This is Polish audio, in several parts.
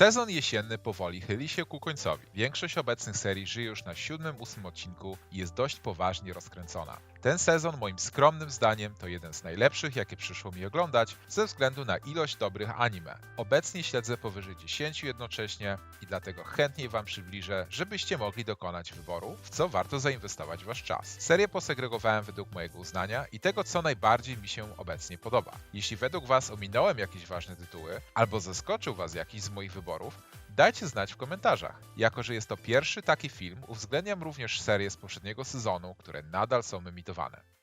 Sezon jesienny powoli chyli się ku końcowi. Większość obecnych serii żyje już na siódmym, ósmym odcinku i jest dość poważnie rozkręcona. Ten sezon moim skromnym zdaniem to jeden z najlepszych, jakie przyszło mi oglądać, ze względu na ilość dobrych anime. Obecnie śledzę powyżej 10 jednocześnie i dlatego chętniej Wam przybliżę, żebyście mogli dokonać wyboru, w co warto zainwestować Wasz czas. Serię posegregowałem według mojego uznania i tego, co najbardziej mi się obecnie podoba. Jeśli według Was ominąłem jakieś ważne tytuły, albo zaskoczył Was jakiś z moich wyborów, dajcie znać w komentarzach. Jako, że jest to pierwszy taki film, uwzględniam również serię z poprzedniego sezonu, które nadal są emitowane.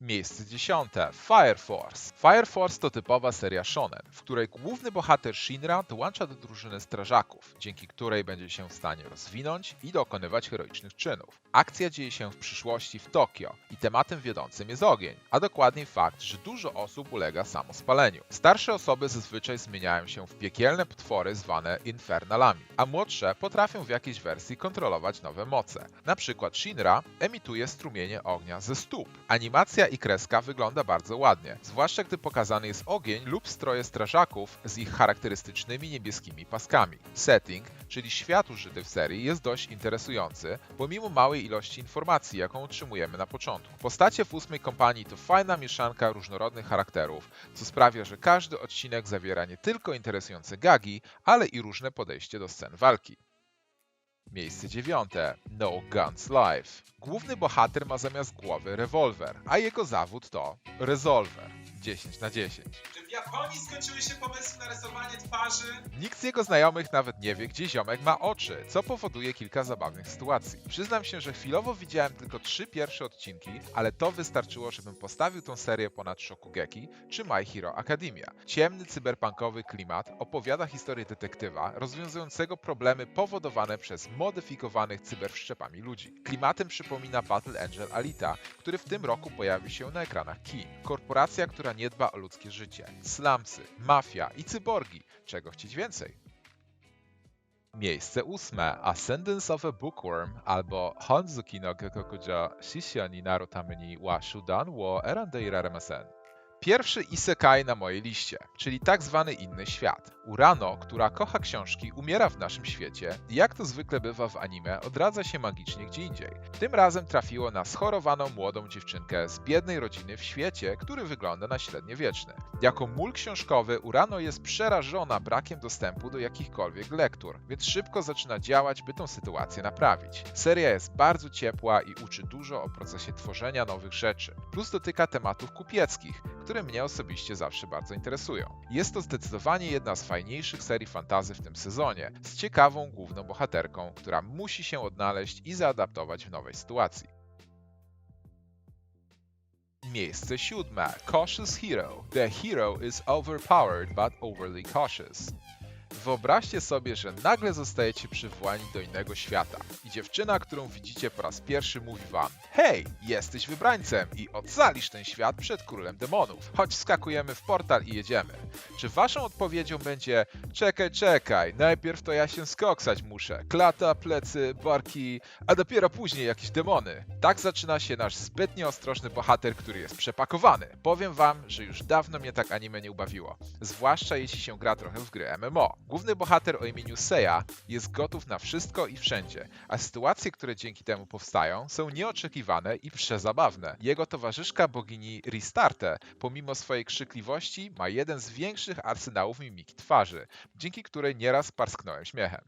Miejsce dziesiąte. Fire Force. Fire Force to typowa seria shonen, w której główny bohater Shinra dołącza do drużyny strażaków, dzięki której będzie się w stanie rozwinąć i dokonywać heroicznych czynów. Akcja dzieje się w przyszłości w Tokio i tematem wiodącym jest ogień, a dokładniej fakt, że dużo osób ulega samospaleniu. Starsze osoby zazwyczaj zmieniają się w piekielne potwory zwane infernalami, a młodsze potrafią w jakiejś wersji kontrolować nowe moce. Na przykład Shinra emituje strumienie ognia ze stóp. Animacja i kreska wygląda bardzo ładnie, zwłaszcza gdy pokazany jest ogień lub stroje strażaków z ich charakterystycznymi niebieskimi paskami. Setting, czyli świat użyty w serii, jest dość interesujący, pomimo małej ilości informacji, jaką otrzymujemy na początku. Postacie w ósmej kompanii to fajna mieszanka różnorodnych charakterów, co sprawia, że każdy odcinek zawiera nie tylko interesujące gagi, ale i różne podejście do scen walki. Miejsce dziewiąte. No Guns Life. Główny bohater ma zamiast głowy rewolwer, a jego zawód to rezolwer. 10 na 10. Czy w Japonii skończyły się pomysły na rysowanie twarzy? Nikt z jego znajomych nawet nie wie, gdzie ziomek ma oczy, co powoduje kilka zabawnych sytuacji. Przyznam się, że chwilowo widziałem tylko trzy pierwsze odcinki, ale to wystarczyło, żebym postawił tą serię ponad Shokugeki czy My Hero Academia. Ciemny, cyberpunkowy klimat opowiada historię detektywa rozwiązującego problemy powodowane przez modyfikowanych cyberwszczepami ludzi. Klimatem przypomina Battle Angel Alita, który w tym roku pojawi się na ekranach kin. Korporacja, która nie dba o ludzkie życie. Slumsy, mafia i cyborgi. Czego chcieć więcej? Miejsce ósme. Ascendance of a Bookworm albo Hanzuki no Gekokujo Shishio ni naru tame ni wa shudan wo erandei iraremasen. Pierwszy isekai na mojej liście, czyli tak zwany inny świat. Urano, która kocha książki, umiera w naszym świecie i jak to zwykle bywa w anime, odradza się magicznie gdzie indziej. Tym razem trafiło na schorowaną młodą dziewczynkę z biednej rodziny w świecie, który wygląda na średniowieczny. Jako mól książkowy Urano jest przerażona brakiem dostępu do jakichkolwiek lektur, więc szybko zaczyna działać, by tą sytuację naprawić. Seria jest bardzo ciepła i uczy dużo o procesie tworzenia nowych rzeczy, plus dotyka tematów kupieckich, które mnie osobiście zawsze bardzo interesują. Jest to zdecydowanie jedna z fajniejszych serii fantazy w tym sezonie, z ciekawą główną bohaterką, która musi się odnaleźć i zaadaptować w nowej sytuacji. Miejsce siódme. Cautious Hero. The hero is overpowered but overly cautious. Wyobraźcie sobie, że nagle zostajecie przywołani do innego świata i dziewczyna, którą widzicie po raz pierwszy mówi wam Hej, jesteś wybrańcem i ocalisz ten świat przed królem demonów. Chodź skakujemy w portal i jedziemy. Czy waszą odpowiedzią będzie Czekaj, czekaj, najpierw to ja się skoksać muszę. Klata, plecy, barki, a dopiero później jakieś demony. Tak zaczyna się nasz zbytnio ostrożny bohater, który jest przepakowany. Powiem wam, że już dawno mnie tak anime nie ubawiło. Zwłaszcza jeśli się gra trochę w gry MMO. Główny bohater o imieniu Seiya jest gotów na wszystko i wszędzie, a sytuacje, które dzięki temu powstają, są nieoczekiwane i przezabawne. Jego towarzyszka bogini Ristarte, pomimo swojej krzykliwości, ma jeden z większych arsenałów mimiki twarzy, dzięki której nieraz parsknąłem śmiechem.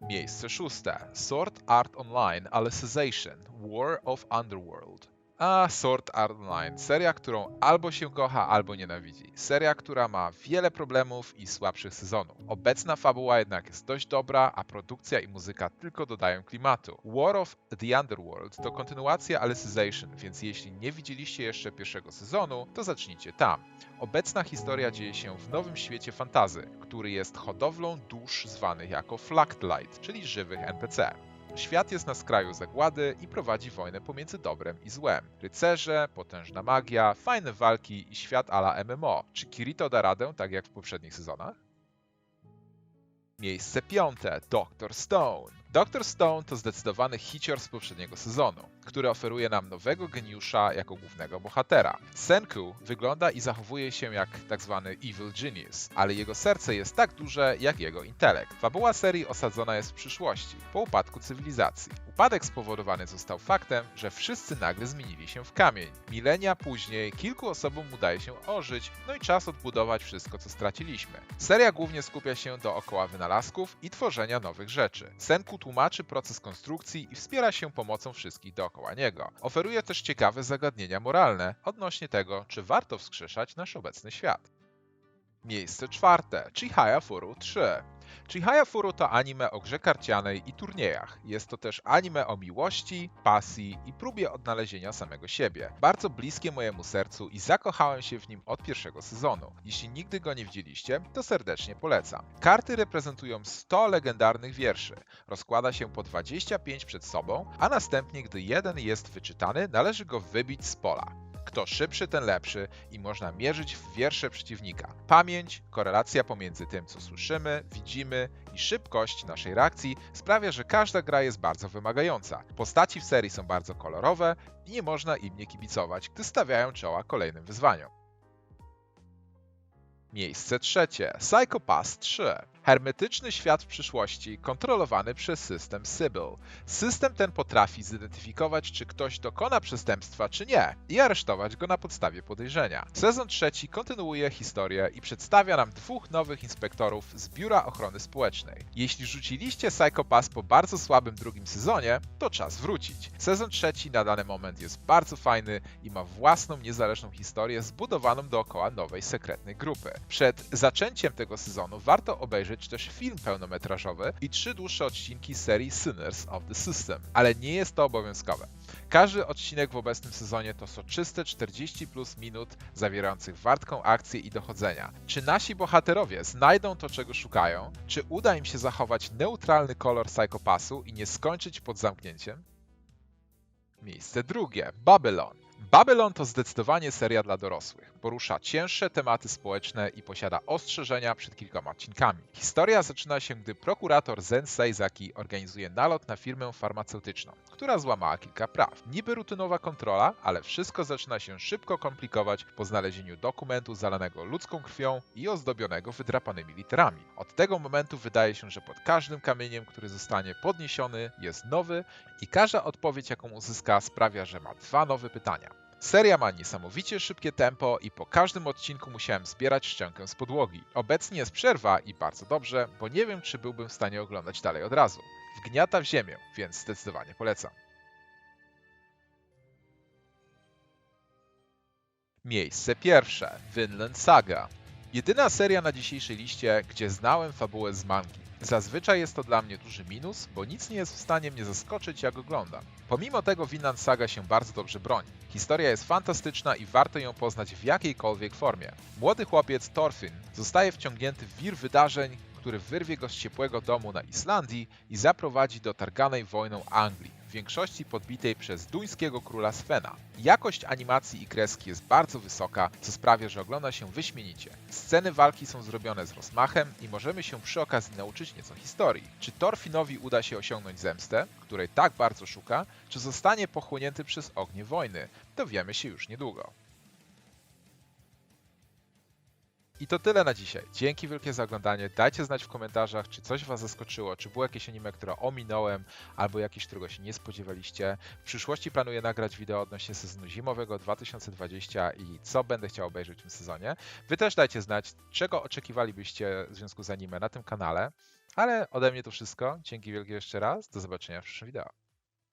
Miejsce szóste. Sword Art Online Alicization War of Underworld. A Sword Art Online. Seria, którą albo się kocha, albo nienawidzi. Seria, która ma wiele problemów i słabszych sezonów. Obecna fabuła jednak jest dość dobra, a produkcja i muzyka tylko dodają klimatu. War of the Underworld to kontynuacja Alicization, więc jeśli nie widzieliście jeszcze pierwszego sezonu, to zacznijcie tam. Obecna historia dzieje się w nowym świecie fantazy, który jest hodowlą dusz zwanych jako Flactlight, czyli żywych NPC. Świat jest na skraju zagłady i prowadzi wojnę pomiędzy dobrem i złem. Rycerze, potężna magia, fajne walki i świat ala MMO. Czy Kirito da radę tak jak w poprzednich sezonach? Miejsce piąte. Dr. Stone. Dr. Stone to zdecydowany hicior z poprzedniego sezonu. który oferuje nam nowego geniusza jako głównego bohatera. Senku wygląda i zachowuje się jak tak zwany evil genius, ale jego serce jest tak duże jak jego intelekt. Fabuła serii osadzona jest w przyszłości, po upadku cywilizacji. Upadek spowodowany został faktem, że wszyscy nagle zmienili się w kamień. Milenia później kilku osobom udaje się ożyć, no i czas odbudować wszystko, co straciliśmy. Seria głównie skupia się dookoła wynalazków i tworzenia nowych rzeczy. Senku tłumaczy proces konstrukcji i wspiera się pomocą wszystkich dookoła niego. Oferuje też ciekawe zagadnienia moralne odnośnie tego, czy warto wskrzeszać nasz obecny świat. Miejsce czwarte. Chihaya Furu 3. Chihaya Furu to anime o grze karcianej i turniejach. Jest to też anime o miłości, pasji i próbie odnalezienia samego siebie. Bardzo bliskie mojemu sercu i zakochałem się w nim od pierwszego sezonu. Jeśli nigdy go nie widzieliście, to serdecznie polecam. Karty reprezentują 100 legendarnych wierszy. Rozkłada się po 25 przed sobą, a następnie, gdy jeden jest wyczytany, należy go wybić z pola. Kto szybszy, ten lepszy i można mierzyć w wiersze przeciwnika. Pamięć, korelacja pomiędzy tym, co słyszymy, widzimy i szybkość naszej reakcji sprawia, że każda gra jest bardzo wymagająca. Postaci w serii są bardzo kolorowe i nie można im nie kibicować, gdy stawiają czoła kolejnym wyzwaniom. Miejsce trzecie. Psycho Pass 3. Hermetyczny świat w przyszłości kontrolowany przez system Sybil. System ten potrafi zidentyfikować, czy ktoś dokona przestępstwa, czy nie, i aresztować go na podstawie podejrzenia. Sezon trzeci kontynuuje historię i przedstawia nam dwóch nowych inspektorów z Biura Ochrony Społecznej. Jeśli rzuciliście Psycho Pass po bardzo słabym drugim sezonie, to czas wrócić. Sezon trzeci na dany moment jest bardzo fajny i ma własną niezależną historię zbudowaną dookoła nowej sekretnej grupy. Przed zaczęciem tego sezonu warto obejrzeć też film pełnometrażowy i trzy dłuższe odcinki serii Sinners of the System, ale nie jest to obowiązkowe. Każdy odcinek w obecnym sezonie to soczyste 40 plus minut zawierających wartką akcję i dochodzenia. Czy nasi bohaterowie znajdą to, czego szukają? Czy uda im się zachować neutralny kolor Psychopasu i nie skończyć pod zamknięciem? Miejsce drugie. Babylon. Babylon to zdecydowanie seria dla dorosłych. Porusza cięższe tematy społeczne i posiada ostrzeżenia przed kilkoma odcinkami. Historia zaczyna się, gdy prokurator Zen Seizaki organizuje nalot na firmę farmaceutyczną, która złamała kilka praw. Niby rutynowa kontrola, ale wszystko zaczyna się szybko komplikować po znalezieniu dokumentu zalanego ludzką krwią i ozdobionego wydrapanymi literami. Od tego momentu wydaje się, że pod każdym kamieniem, który zostanie podniesiony, jest nowy i każda odpowiedź, jaką uzyska, sprawia, że ma dwa nowe pytania. Seria ma niesamowicie szybkie tempo i po każdym odcinku musiałem zbierać szczękę z podłogi. Obecnie jest przerwa i bardzo dobrze, bo nie wiem, czy byłbym w stanie oglądać dalej od razu. Wgniata w ziemię, więc zdecydowanie polecam. Miejsce pierwsze. Vinland Saga. Jedyna seria na dzisiejszej liście, gdzie znałem fabułę z mangi. Zazwyczaj jest to dla mnie duży minus, bo nic nie jest w stanie mnie zaskoczyć jak oglądam. Pomimo tego Vinland Saga się bardzo dobrze broni. Historia jest fantastyczna i warto ją poznać w jakiejkolwiek formie. Młody chłopiec Thorfinn zostaje wciągnięty w wir wydarzeń, który wyrwie go z ciepłego domu na Islandii i zaprowadzi do targanej wojną Anglii, w większości podbitej przez duńskiego króla Svena. Jakość animacji i kreski jest bardzo wysoka, co sprawia, że ogląda się wyśmienicie. Sceny walki są zrobione z rozmachem i możemy się przy okazji nauczyć nieco historii. Czy Thorfinnowi uda się osiągnąć zemstę, której tak bardzo szuka, czy zostanie pochłonięty przez ognie wojny? Dowiemy się już niedługo. I to tyle na dzisiaj. Dzięki wielkie za oglądanie. Dajcie znać w komentarzach, czy coś Was zaskoczyło, czy było jakieś anime, które ominąłem, albo jakieś, którego się nie spodziewaliście. W przyszłości planuję nagrać wideo odnośnie sezonu zimowego 2020 i co będę chciał obejrzeć w tym sezonie. Wy też dajcie znać, czego oczekiwalibyście w związku z anime na tym kanale. Ale ode mnie to wszystko. Dzięki wielkie jeszcze raz. Do zobaczenia w przyszłym wideo.